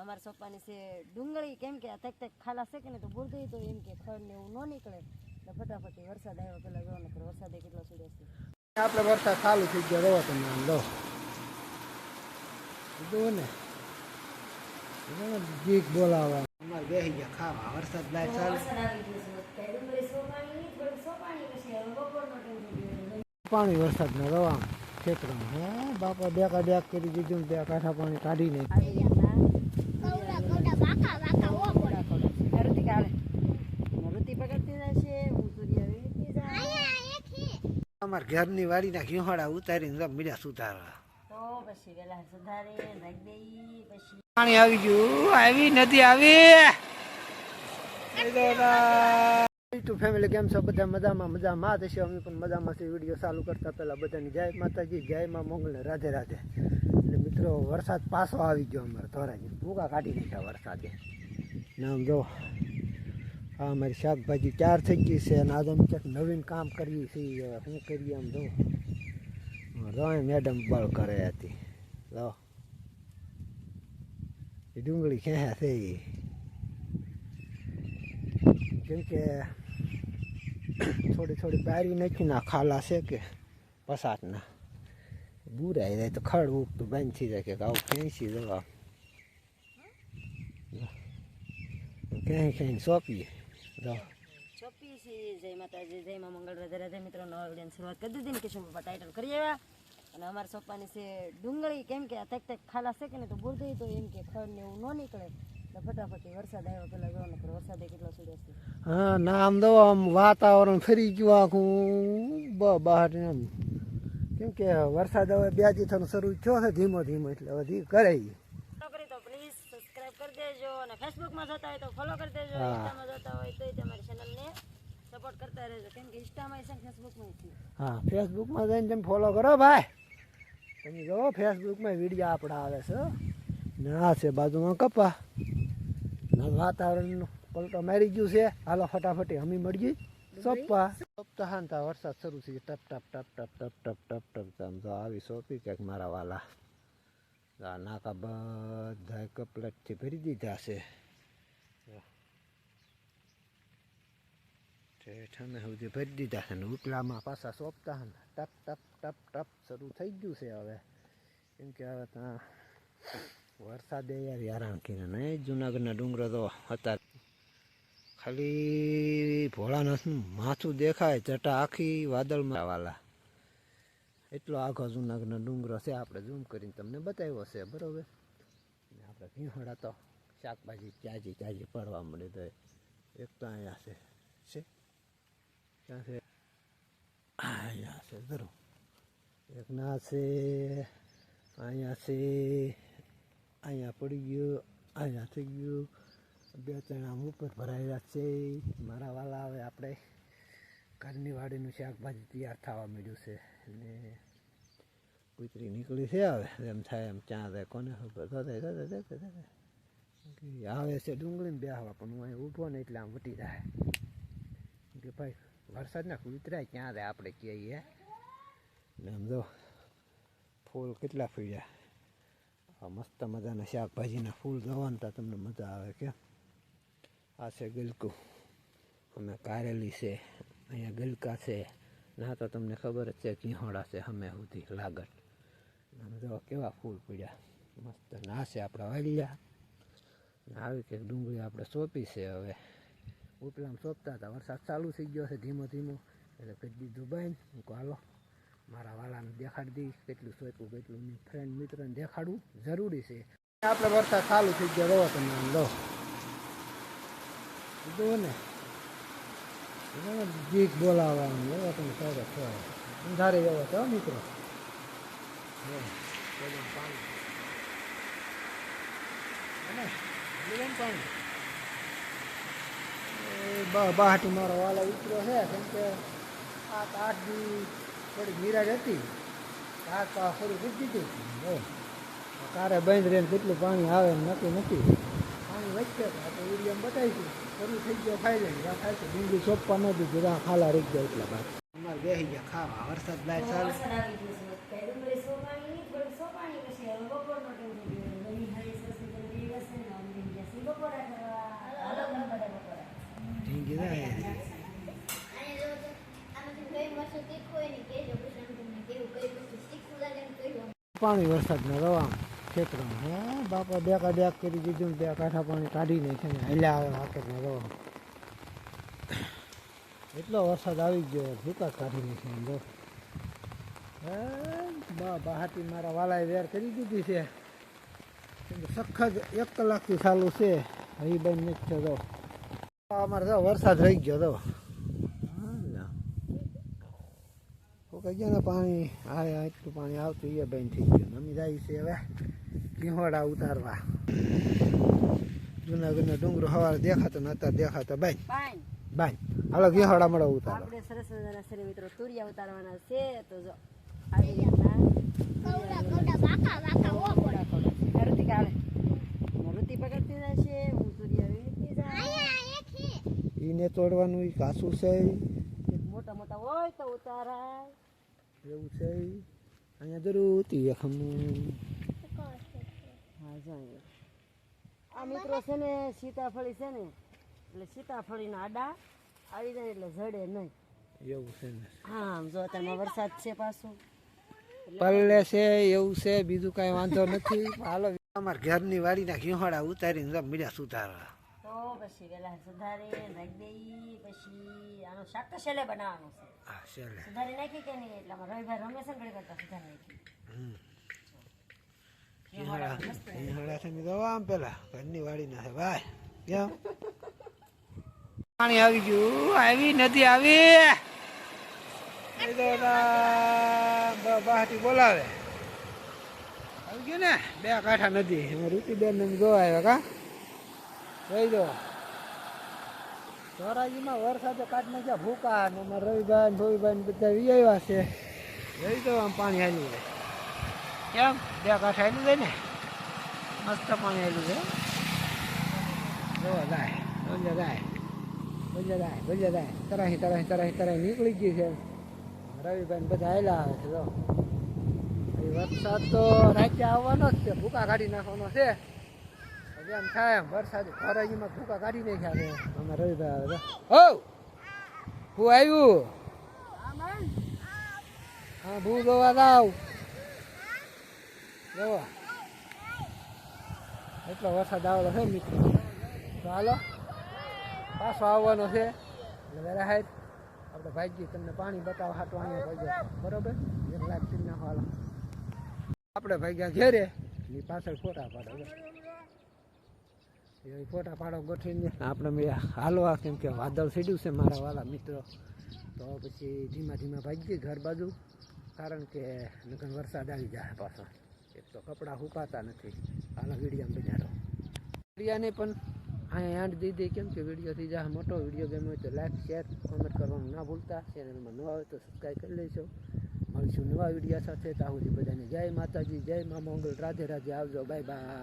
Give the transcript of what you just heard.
અમારા સોપાની છે ડુંગળી કેમ કે તક તક ખાલા છે કે ને તો બુરદી તો એમ કે ખડ ને એવું ન નીકળે. એટલે ફટાફટ વરસાદ આવ્યો પેલા જોવા નીકળે વરસાદ કેટલો સુડે છે. આપણે વરસાદ ચાલુ થઈ ગયો રહો તમે આમ લો. જુઓ ને. ને ગીત બોલાવવા અમારે બેસી ગયા ખાવા. વરસાદ લાય ચાલુ. પાણી વરસાદ વરસાદના રવા. ખેતરમાં હે? બાપા બેકા બેક કરી દીધું ને બે કાંઠા પાણી કાઢી નાખ્યું ઋતિકા હાલે ઋતિ પકડતી જશે હું સૂર્ય વેચતી જાય અમારા ઘરની વાડીના ઘીહોડા ઉતારીને મીડા સુધારવા. પાણી આવી ગયું. આવી નદી આવી. ટુ ફેમિલી કેમ છો? બધા મજામાં મજામાં. થશે અમે પણ મજામાં છે વીડિયો ચાલુ કરતા પહેલા બધાની જય માતાજી જય માં મોગલ ને રાધે રાધે. એટલે મિત્રો વરસાદ પાછો આવી ગયો અમારે. ધોરાજી ભૂકા કાઢી નાખ્યા વરસાદે. ને આમ જો આ અમારી શાકભાજી તૈયાર થઈ ગઈ છે અને આજે અમે ક્યાંક નવીન કામ કરીએ છીએ. શું કરીએ આમ જો. રોય મેડમ બળ કરે હતી. લો. એ ડુંગળી ક્યાં છે એ કેમ કે થોડી થોડી બારી નથી ના ખાલા છે કે પસાટના. બુરાઈ જાય તો ખડ ઉગતું બંધ થઈ જાય કે આવું ખેંચી દવા ક્યાંય ક્યાંય સોંપીએ. જય માતાજી જય માં મંગળ રાધે રાધે મિત્રો નવા શરૂઆત કરી દીધી ને કિશન પપ્પા ટાઇટલ કરી આવ્યા. અને અમારા સોપાની છે ડુંગળી કેમ કે તક તક ખાલા છે કે ને તો બુરદી તો એમ કે ખડ ને એવું ન નીકળે. ફટાફટ વરસાદ આવ્યો પેલા જોવા નકર વરસાદે કેટલો ચડ્યો છે. હા ના આમ દો આમ વાતાવરણ ફરી ગયું આખું. બ બહાર એમ. કેમ કે વરસાદ હવે બ્યાજી થવાનું શરૂ થયો છે ધીમો ધીમો એટલે બધી કરે ઈ. ફોલો કરી તો પ્લીઝ સબસ્ક્રાઇબ કરી દેજો અને ફેસબુકમાં જોતા હોય તો ફોલો કરી દેજો હા. ઇન્સ્ટામાં જોતા હોય તો તમારી ચેનલને સપોર્ટ કરતા રહેજો કેમ કે ઇન્સ્ટામાં છે ફેસબુકમાં છે હા ફેસબુકમાં જઈને તમે ફોલો કરો ભાઈ તમે જો ફેસબુકમાં વીડિયો આપણા આવે છે. ને આ છે બાજુમાં કપા વાતાવરણનું વાતાવરણ પલટો મારી ગયું છે હાલો ફટાફટી હમી મળીએ સોપા સપ્તાહાંતા વરસાદ શરૂ થઈ ગયો. ટપ ટપ ટપ ટપ ટપ ટપ ટપ ટપ આમ તો આવી સોંપી ક્યાંક મારા વાલા નાકા બધા કપલેટથી ભરી દીધા છે. ઠેઠ અમે સુધી ભરી દીધા છે ને ઉપલામાં પાછા સોંપતા ને, ટપ ટપ ટપ ટપ, શરૂ થઈ ગયું છે હવે. કેમ કે હવે ત્યાં વરસાદે યાર હેરાન કરીને નહીં જુનાગઢના ડુંગરો તો હતા ખાલી ભોળાનાથનું માથું દેખાય જટા આખી વાદળમાં. વાલા એટલો આખો જૂનાગઢનો ડુંગરો છે, આપણે ઝૂમ કરીને તમને બતાવ્યો છે, બરાબર? અને આપણે ભીંહડા તો શાકભાજી ચાજી ચાજી પડવા મળે તો એક તો અહીંયા છે છે? ક્યાં છે? અહીંયા છે જરૂર એક ના છે, અહીંયા છે, અહીંયા પડી ગયું, અહીંયા થઈ ગયું. બે ત્રણ આમ ઉપર ભરાયેલા છે. મારા વાલા, હવે આપણે ઘરની વાડીનું શાકભાજી તૈયાર થવા મળ્યું છે. અને કૂતરી નીકળી છે હવે, એમ થાય, એમ ત્યાં થાય કોને ખબર? ધોતે ધોતે ધોતે આવે છે ડુંગળીને બેહવા, પણ હું અહીં ઊભો ને એટલે આમ વટી જાય. કે ભાઈ, વરસાદના કૂતરા ક્યાં રહે આપણે કહીએ? ને આમ જો, ફૂલ કેટલા ફૂલ્યા. આ મસ્ત મજાના શાકભાજીના ફૂલ જોવાનું તો તમને મજા આવે કે. આ છે ગલકું. અમે કારેલી છે, અહીંયા ગલકા છે. ના તો તમને ખબર જ છે ઘીહોડા છે હમે સુધી લાગટ જો કેવા ફૂલ પડ્યા. મસ્ત ના છે આપણા વાગ્યા આવી કંઈક ડુંગળી આપણે સોંપી છે હવે. ઉપલામાં સોંપતા હતા. વરસાદ ચાલુ થઈ ગયો છે ધીમો ધીમો. એટલે કહી દીધું બંધ. હું હાલો, મારા વાલાને દેખાડી દઈશ કેટલું સોંપ્યું, કેટલું ફ્રેન્ડ મિત્રને દેખાડવું જરૂરી છે. આપણે વરસાદ ચાલુ થઈ ગયો. રહો તમે આમ લો. કીધું ને. બીક બોલાવવાની, એવા તમે સારા થયા અંધારે એવો તો મિત્રો. બહાટી મારો વાલા ઉતરો છે, કેમ કે આઠ આઠ દી થોડીક નિરાજ હતી. આઠ થોડી વૃદ્ધિ હતી કારે બંધ રહીને કેટલું પાણી આવે નક્કી નથી. વિડીયમ બતાવીશું થઈ ગયો ફાઈ જાય થાય છે. ડુંગળી સોંપવા નથી જરા ખાલા રહી ગયા એટલા બાદ. બેસી ગયા ખાવા. વરસાદ બહાર ચાલુ. પાણી વરસાદ ને રવા. ખેતરમાં, હે? બાપા ડેકા ડેક કરી દીધું બે કાંઠા પાણી કાઢી ને હલ્યા આવે વાકેરના રવા એટલો વરસાદ આવી ગયો ભૂકા કાઢી નાખ્યા જો હે? બા, બહાટી મારા વાલાએ વેર કરી દીધી છે. સખત એક કલાકથી ચાલુ છે. હરી બંધ નથી થતો અમારે તો વરસાદ રહી ગયો તો. કઈ ગયો ને પાણી? આ એટલું પાણી આવતું એ બંધ થઈ ગયું. નમી જાય છે હવે. ઘીહોડા ઉતારવા. જુનાગઢનો ડુંગરો હવાર દેખાતો ને અત્યારે દેખાતો બાય બાઈ. બાય હાલો ઘીહોડા મળો ઉતારો. આપણે સરસ મજાના છે મિત્રો તુરિયા ઉતારવાના છે તો જો આવી રીતના ઋતિક હાલે ઋતિ પકડતી જશે હું તુરિયા વીણતી જાય એને તોડવાનું ઈ કાચું છે. એક મોટા મોટા હોય તો ઉતારાય. એવું છે. અહીંયા જરૂર હતી ખમું હા આ મિત્રો છે ને સીતાફળી છે ને એટલે સીતાફળીના આડા આવી જાય એટલે જડે નહીં. એવું છે ને. હા આમ જો અત્યારમાં વરસાદ છે પાછું. પલ્લે છે એવું છે બીજું કાંઈ વાંધો નથી. હાલો અમારા ઘરની વાડીના ઘીહોડા ઉતારીને જમ મીડિયા સુધારવા. તો પછી વેલા સુધારી નાખી દઈ પછી આનું શાક તો છેલ્લે બનાવવાનું છે. સુધારી નાખી કે નહીં? એટલે રવિભાઈ રમેશ કરતા સુધારી નાખી ઘરની વાડી ના ભાઈ કેમ પાણી આવી ગયું આવી નદી આવી ના બોલાવે આવી ગયું ને બે કાંઠા નદી એમાં ઋતિબેન ને જોવા આવ્યા કા રહી દો ધોરાજીમાં વરસાદે કાઢ નાખ્યા ભૂકા ને અમારા રવિભાઈ ભવિભાઈ બધા વી છે. રહી દો આમ પાણી હાલ્યું કેમ? બે કાંઠા હાલ્યું છે ને? મસ્ત પાણી આવેલું છે. જોવા જાય બોલ્યા જાય બોલ્યા જાય જાય તરાહી તરાહી તરાહી તરાહી નીકળી ગઈ છે. રવિભાઈ બધા આવેલા આવે છે જો. વરસાદ તો રાતે આવવાનો જ છે ભૂકા કાઢી નાખવાનો છે. એમ થાય એમ વરસાદ ખરાજીમાં ભૂકા કાઢી નાખ્યા છે. અમે રવિભાઈ આવે હો! હું આવ્યું? હા ભૂ જોવા જાવ જોવા. એટલો વરસાદ આવેલો છે મિત્રો. તો હાલો, પાછો આવવાનો છે. વેરા હાઈટ, આપણે ભાઈજી તમને પાણી બતાવવા હાટો અહીંયા ભાગ્યા. બરોબર? એક લાખ નાખો હાલો. આપણે ભાગ્યા ઘેરે એની પાછળ ફોટા પાડો એ ફોટા પાડો ગોઠવીને. આપણે મેં હાલવા કેમ કે વાદળ સીડ્યું છે મારા વાલા મિત્રો. તો પછી ધીમા ધીમા ભાગીએ ઘર બાજુ, કારણ કે નકર વરસાદ આવી જાય પાછો. એક તો કપડાં સુકાતા નથી. હાલો વીડિયો બજારો વિડીયાને પણ અહીંયા આંટ દીધી કેમ કે વીડિયો થઈ જાય મોટો વીડિયો ગમ્યો તો લાઈક, શેર કોમેન્ટ કરવાનું ના ભૂલતા. ચેનલમાં નવા હોય તો સબસ્ક્રાઈબ કરી લેશો મળીશું નવા વિડીયા સાથે. ત્યાં સુધી બધાને જય માતાજી, જય મા મંગલ. રાધે રાધે આવજો. Bye bye